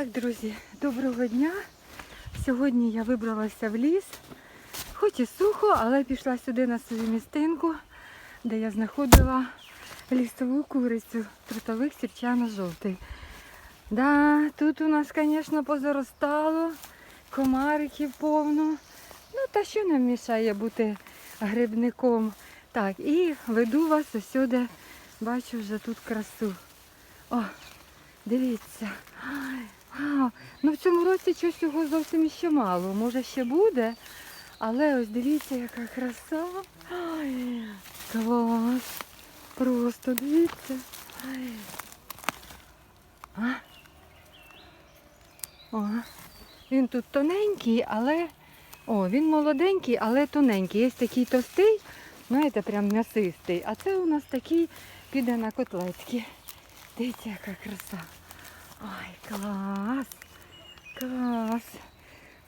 Так, друзі, доброго дня. Сьогодні я вибралася в ліс. Хоч і сухо, але пішла сюди на свою містинку, де я знаходила лісову курицю, трутовик сірчано-жовтий. Да, тут у нас, звісно, позаростало, комариків повно. Ну, та що нам мішає бути грибником? Так, і веду вас усюди, бачу вже тут красу. О, дивіться. Вау. Ну в цьому році щось його зовсім ще мало. Може ще буде. Але ось дивіться, яка краса. Ай, клас. Просто дивіться. Ай. А? О, він тут тоненький, але. О, він молоденький, але тоненький. Є такий товстий, знаєте, прям м'ясистий. А це у нас такий піде на котлетки. Дивіться, яка краса. Ой, клас. Клас.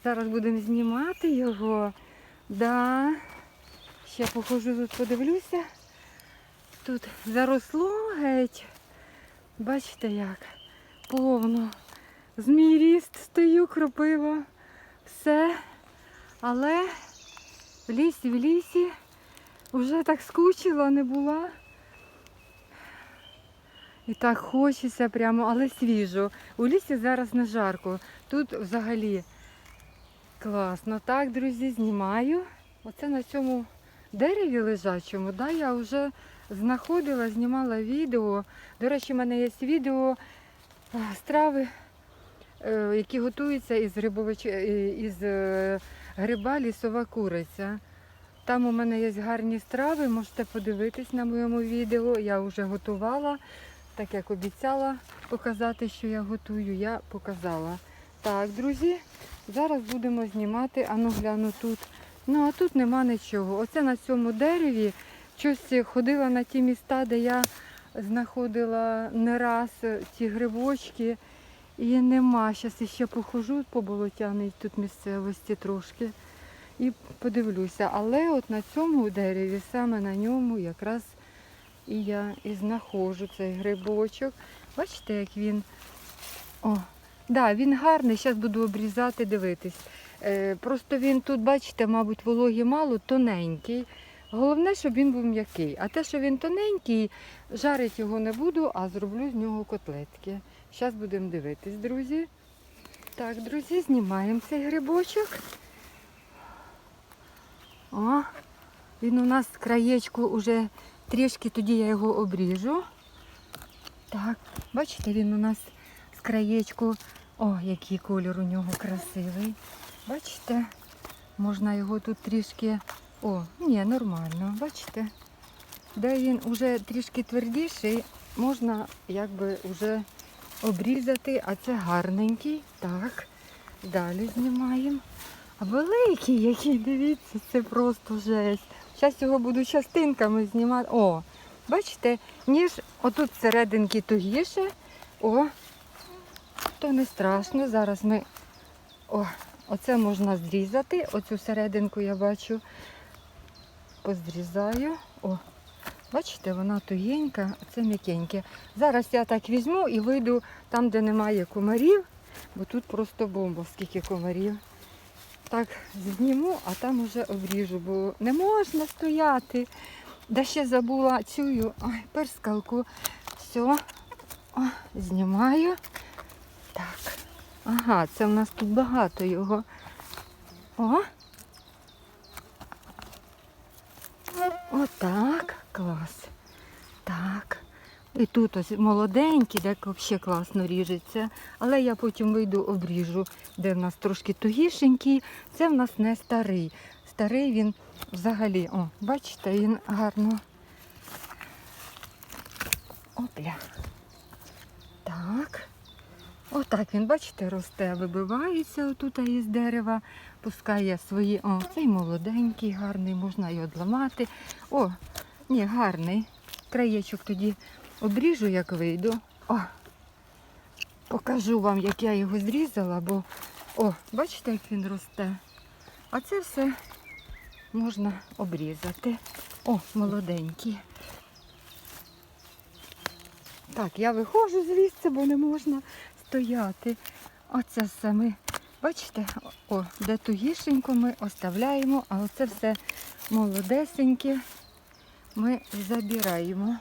Зараз будемо знімати його. Да. Ще походжу тут, подивлюся. Тут заросло геть. Бачите як? Повно. Змій ріст стою, кропива. Все. Але в лісі, в лісі вже так скучила, не була. І так хочеться прямо, але свіжо. У лісі зараз не жарко. Тут взагалі класно. Так, друзі, знімаю. Оце на цьому дереві лежачому, да, я вже знаходила, знімала відео. До речі, в мене є відео страви, е, які готуються із, грибович... е, із е, гриба лісова куриця. Там у мене є гарні страви, можете подивитись на моєму відео. Я вже готувала, так як обіцяла показати, що я готую, я показала. Так, друзі, зараз будемо знімати, а ну гляну тут. Ну а тут нема нічого. Оце на цьому дереві щось ходила на ті міста, де я знаходила не раз ці грибочки. І нема. Зараз ще похожу по болотяній тут місцевості трошки і подивлюся. Але от на цьому дереві, саме на ньому якраз і я і знаходжу цей грибочок. Бачите, як він. О, да, він гарний, зараз буду обрізати, дивитись. Е, просто він тут, бачите, мабуть, вологі мало, тоненький. Головне, щоб він був м'який. А те, що він тоненький, жарити його не буду, а зроблю з нього котлетки. Зараз будемо дивитись, друзі. Так, друзі, знімаємо цей грибочок. О, він у нас краєчку уже трішки, тоді я його обріжу. Так, бачите, він у нас з краєчку. О, який колір у нього красивий. Бачите? Можна його тут трішки. О, ні, нормально, бачите? Де він уже трішки твердіший, можна якби вже обрізати, а це гарненький. Так, далі знімаємо. А великий який, дивіться, це просто жесть. Зараз його буду частинками знімати. О, бачите, ніж отут серединки тугіше. О, то не страшно. Зараз ми. О, оце можна зрізати. Оцю серединку я бачу. Позрізаю. О, бачите, вона тугенька, а це м'якеньке. Зараз я так візьму і вийду там, де немає комарів, бо тут просто бомба, скільки комарів. Так, зніму, а там уже обріжу, бо не можна стояти. Да ще забула цю ой, перскалку. Все, О, знімаю. Так. Ага, це в нас тут багато його. О. Отак, клас. І тут ось молоденький, де взагалі класно ріжеться. Але я потім вийду обріжу, де в нас трошки тугішенький. Це в нас не старий. Старий він взагалі, о, бачите, він гарно. Опля. Так. Отак він, бачите, росте, вибивається отут із дерева, пускає свої. О, цей молоденький, гарний, можна його одламати. О, ні, гарний. Краєчок тоді обріжу, як вийду. О, покажу вам, як я його зрізала, бо о, бачите, як він росте. А це все можна обрізати. О, молоденький. Так, я виходжу звідси, бо не можна стояти. Оце все ми, бачите, о, де тугішенько ми оставляємо, а оце все молодесеньке ми забираємо.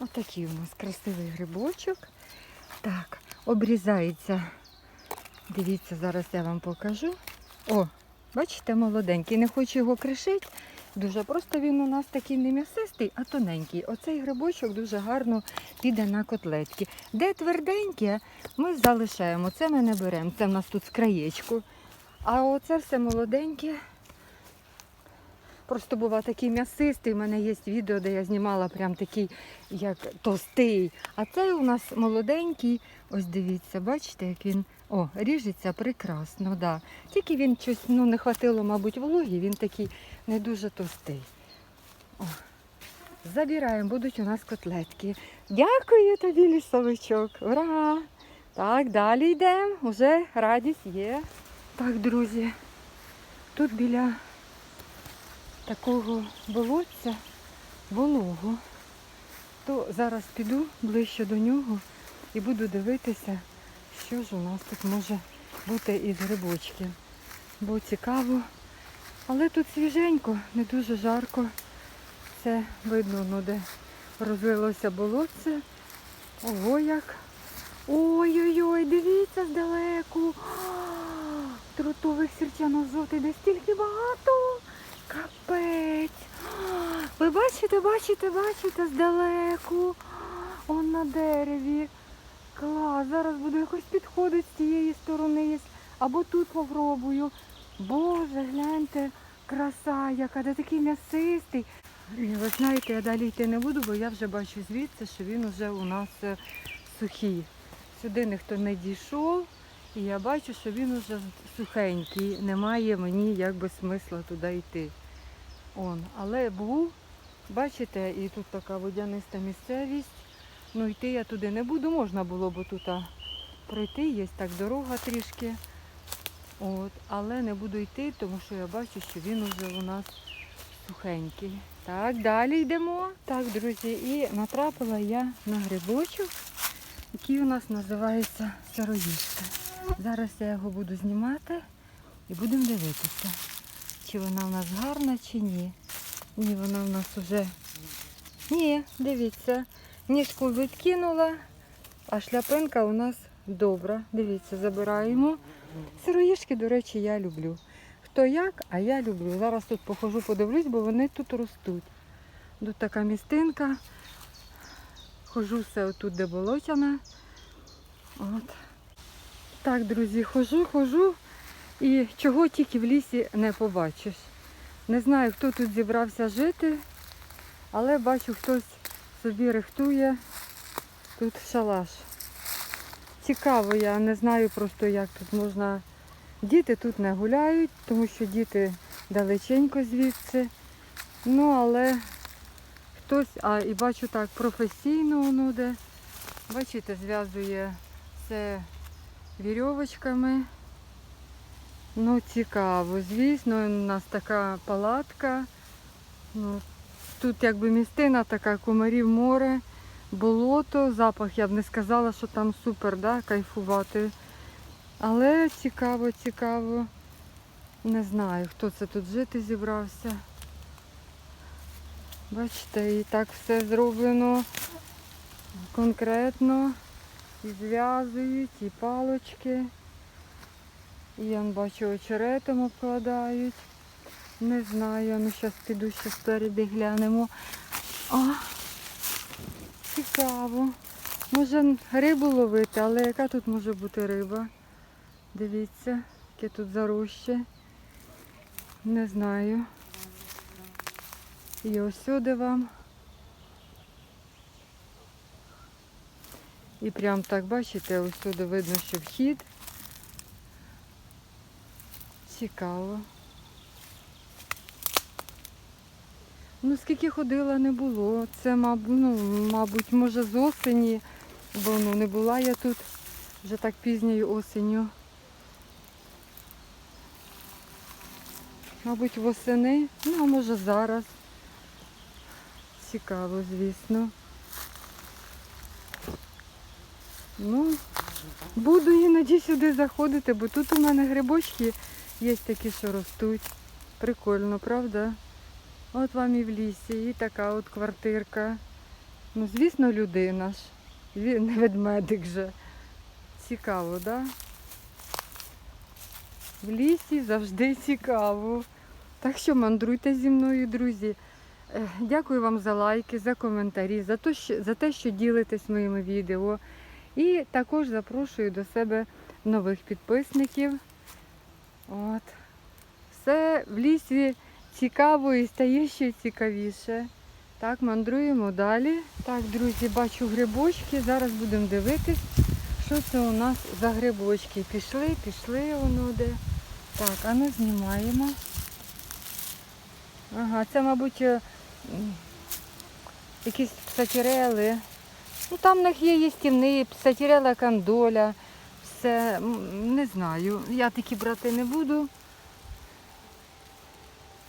Отакий у нас красивий грибочок. Так, обрізається. Дивіться, зараз я вам покажу. О, бачите, молоденький. Не хочу його кришити. Дуже просто він у нас такий не м'ясистий, а тоненький. Оцей грибочок дуже гарно піде на котлетки. Де тверденьке, ми залишаємо. Це ми не беремо. Це в нас тут з краєчку. А оце все молоденьке. Просто бува такий м'ясистий. У мене є відео, де я знімала прям такий, як товстий. А цей у нас молоденький. Ось дивіться, бачите, як він о, ріжеться прекрасно, да. Тільки він щось ну, не хватило, мабуть, вологі, він такий не дуже товстий. О, забираємо, будуть у нас котлетки. Дякую тобі, лісовичок. Ура! Так, далі йдемо. Уже радість є. Так, друзі, тут біля такого болотця волого. То зараз піду ближче до нього і буду дивитися, що ж у нас тут може бути із грибочків. Бо цікаво. Але тут свіженько, не дуже жарко. Це видно, ну, де розлилося болотце. Ого як. Ой-ой-ой, дивіться здалеку. Трутових сірчанозоти, де стільки багато. Капець. Ви бачите, бачите, бачите здалеку. Он на дереві. Клас, зараз буду якось підходити з цієї сторони. Або тут попробую. Боже, гляньте, краса яка, де такий м'ясистий. Ви знаєте, я далі йти не буду, бо я вже бачу звідси, що він вже у нас е, сухий. Сюди ніхто не дійшов, і я бачу, що він уже сухенький. Немає мені якби смисла туди йти. Он. Але був, бачите, і тут така водяниста місцевість. Ну йти я туди не буду, можна було б тут пройти, є так дорога трішки. От, але не буду йти, тому що я бачу, що він уже у нас сухенький. Так, далі йдемо. Так, друзі, і натрапила я на грибочок, який у нас називається сироїжка. Зараз я його буду знімати і будемо дивитися, чи вона у нас гарна, чи ні. Ні, вона у нас вже. Ні, дивіться, ніжку відкинула, а шляпинка у нас добра. Дивіться, забираємо. Сироїшки, до речі, я люблю. Хто як, а я люблю. Зараз тут похожу, подивлюсь, бо вони тут ростуть. Тут така містинка. Хожу все отут, де болотяне. От. Так, друзі, хожу, хожу і чого тільки в лісі не побачиш. Не знаю, хто тут зібрався жити, але бачу, хтось собі рихтує тут шалаш. Цікаво, я не знаю просто, як тут можна. Діти тут не гуляють, тому що діти далеченько звідси. Ну, але хтось, а і бачу так, професійно воно де. Бачите, зв'язує все вірьовочками. Ну, цікаво. Звісно, у нас така палатка. Ну, тут якби містина така, комарів море, болото, запах, я б не сказала, що там супер, да, кайфувати. Але цікаво, цікаво. Не знаю, хто це тут жити зібрався. Бачите, і так все зроблено конкретно. І зв'язують, і палочки. І я бачу, очеретом обкладають. Не знаю, ну зараз піду ще спереді глянемо. О, цікаво. Може рибу ловити, але яка тут може бути риба? Дивіться, яке тут зароще. Не знаю. І ось сюди вам. І прям так, бачите, ось сюди видно, що вхід. Цікаво. Ну, скільки ходила, не було. Це, мабуть, ну, мабуть, може з осені, бо ну, не була я тут вже так пізньою осенню. Мабуть, восени, ну а може зараз. Цікаво, звісно. Ну, буду іноді сюди заходити, бо тут у мене грибочки є такі, що ростуть. Прикольно, правда? От вам і в лісі, і така от квартирка. Ну, звісно, людина ж. Він ведмедик же. Цікаво, так? Да? В лісі завжди цікаво. Так що мандруйте зі мною, друзі. Дякую вам за лайки, за коментарі, за те, що, за те, що ділитесь моїми відео. І також запрошую до себе нових підписників. От. Все в лісі цікаво і стає ще цікавіше. Так, мандруємо далі. Так, друзі, бачу грибочки. Зараз будемо дивитись, що це у нас за грибочки. Пішли, пішли воно де. Так, а ну знімаємо. Ага, це, мабуть, е, якісь псатірели. Ну там в них є їстівні, псатірела кандоля. М, не знаю. Я такі брати не буду.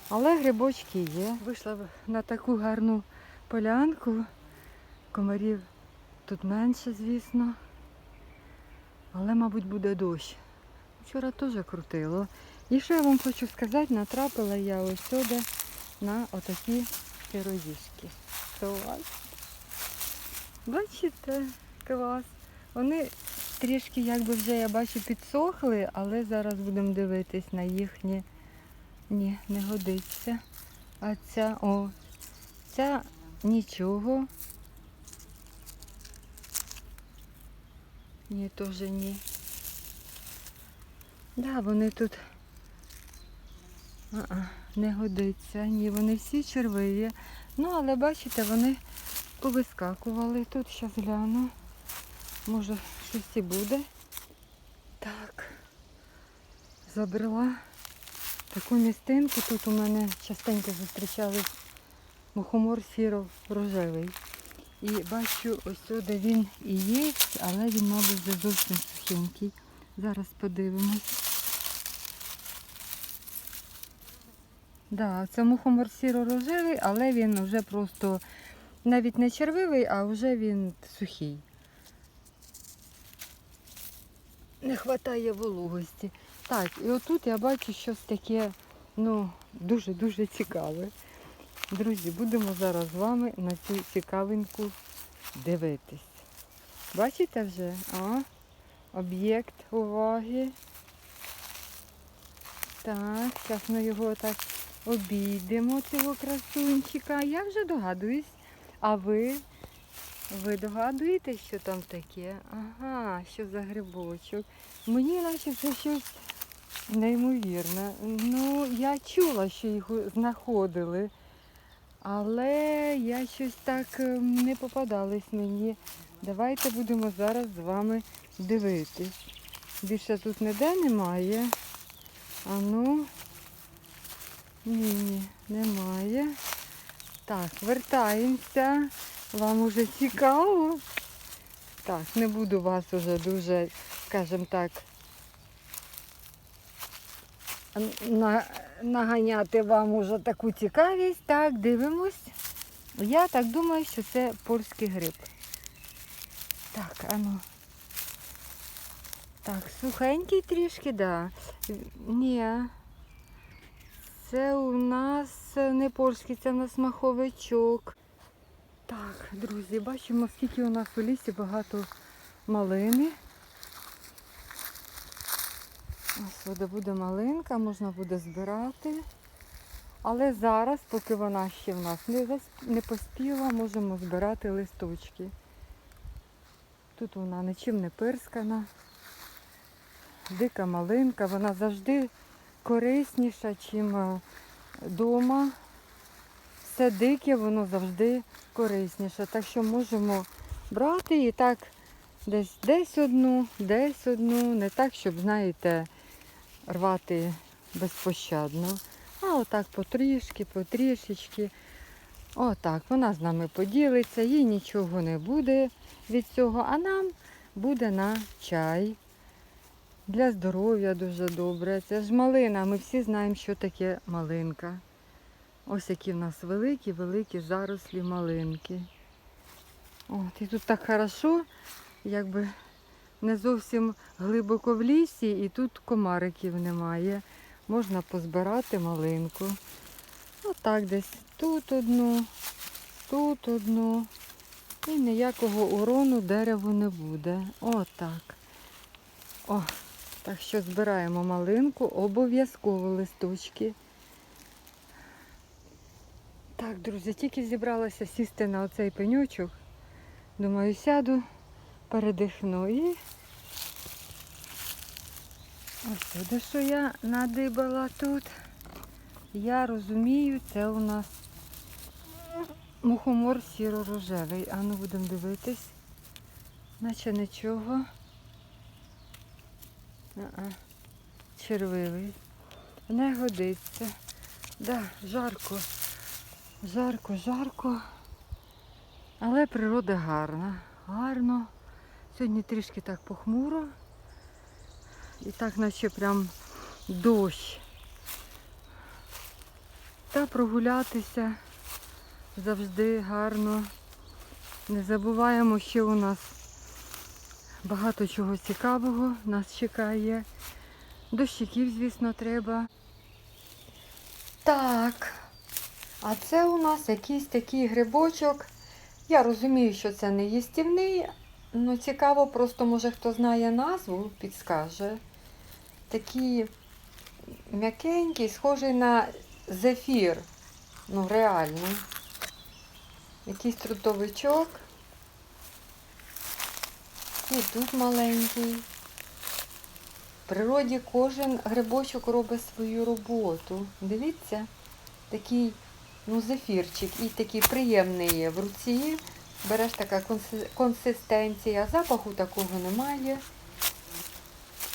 Але грибочки є. Вийшла на таку гарну полянку. Комарів тут менше, звісно. Але, мабуть, буде дощ. Вчора теж крутило. І що я вам хочу сказати, натрапила я ось сюди на отакі пирогішки. Клас. Бачите, клас. Вони трішки, якби вже я бачу, підсохли, але зараз будемо дивитись на їхні. Ні, не годиться. А ця, о, ця нічого. Ні, теж ні. Да, вони тут А-а, не годиться. Ні, вони всі червиві. Ну, але бачите, вони повискакували. Тут зараз гляну. Може, щось і буде. Так. Забрала таку містинку. Тут у мене частенько зустрічались мухомор сіро-рожевий. І бачу, ось сюди він і є, але він, мабуть, вже зовсім сухенький. Зараз подивимось. Да, це мухомор сіро-рожевий, але він вже просто навіть не червивий, а вже він сухий. Не вистачає вологості. Так, і отут я бачу щось таке, ну, дуже-дуже цікаве. Друзі, будемо зараз з вами на цю цікавинку дивитись. Бачите вже? А? Об'єкт уваги. Так, зараз ми його так обійдемо, цього красунчика. Я вже догадуюсь. А ви? Ви догадуєтесь, що там таке? Ага, що за грибочок. Мені наче це щось неймовірне. Ну, я чула, що їх знаходили. Але я щось так е, не попадалось мені. Давайте будемо зараз з вами дивитись. Більше тут ніде немає. А ну, ні, ні, немає. Так, вертаємося. Вам уже цікаво. Так, не буду вас уже дуже, скажімо так, на- наганяти вам уже таку цікавість. Так, дивимось. Я так думаю, що це польський гриб. Так, ану. Так, сухенький трішки, да. Ні. Це у нас не польський, це у нас маховичок. Так, друзі, бачимо, скільки у нас у лісі багато малини. Ось сюди буде малинка, можна буде збирати. Але зараз, поки вона ще в нас не, поспіла, можемо збирати листочки. Тут вона нічим не пирскана. Дика малинка, вона завжди корисніша, ніж вдома. Все дике, воно завжди корисніше. Так що можемо брати і так десь десь одну, десь одну, не так, щоб, знаєте, рвати безпощадно. А отак потрішки, потрішечки. Отак, вона з нами поділиться, їй нічого не буде від цього, а нам буде на чай. Для здоров'я дуже добре. Це ж малина. Ми всі знаємо, що таке малинка. Ось які в нас великі, великі зарослі малинки. От, і тут так хорошо, якби не зовсім глибоко в лісі, і тут комариків немає. Можна позбирати малинку. Отак десь тут одну, тут одну. І ніякого урону дереву не буде. Отак. О, так що збираємо малинку, обов'язково листочки. Так, друзі, тільки зібралася сісти на оцей пеньочок. Думаю, сяду, передихну і ось сюди, що я надибала тут. Я розумію, це у нас мухомор сіро-рожевий. А ну будемо дивитись. Наче нічого. А-а. Червивий. Не годиться. Да, жарко. Жарко, жарко. Але природа гарна. Гарно. Сьогодні трішки так похмуро. І так наче прям дощ. Та прогулятися завжди гарно. Не забуваємо, що у нас багато чого цікавого нас чекає. Дощиків, звісно, треба. Так. А це у нас якийсь такий грибочок. Я розумію, що це не їстівний, але цікаво, просто може хто знає назву, підскаже. Такий м'якенький, схожий на зефір. Ну, реально. Якийсь трутовичок. І тут маленький. В природі кожен грибочок робить свою роботу. Дивіться, такий ну, зефірчик і такий приємний в руці. Береш така консистенція, запаху такого немає.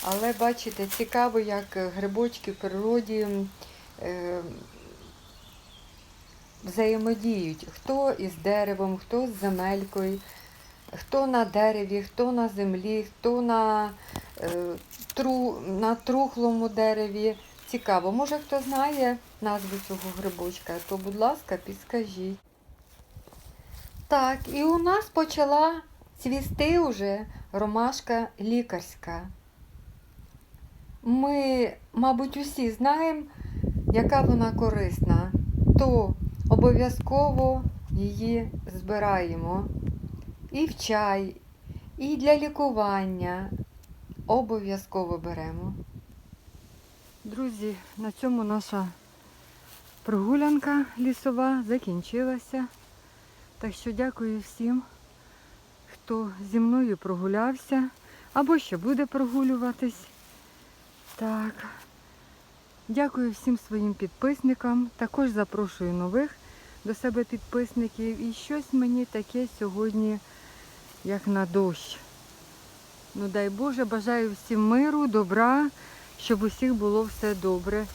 Але бачите, цікаво, як грибочки в природі е, взаємодіють. Хто із деревом, хто з земелькою, хто на дереві, хто на землі, хто на, е, тру, на трухлому дереві. Цікаво, може хто знає назву цього грибочка, то, будь ласка, підскажіть. Так, і у нас почала цвісти вже ромашка лікарська. Ми, мабуть, усі знаємо, яка вона корисна, то обов'язково її збираємо і в чай, і для лікування. Обов'язково беремо. Друзі, на цьому наша прогулянка лісова закінчилася. Так що дякую всім, хто зі мною прогулявся або ще буде прогулюватись. Так. Дякую всім своїм підписникам. Також запрошую нових до себе підписників. І щось мені таке сьогодні, як на дощ. Ну дай Боже, бажаю всім миру, добра, щоб усіх було все добре.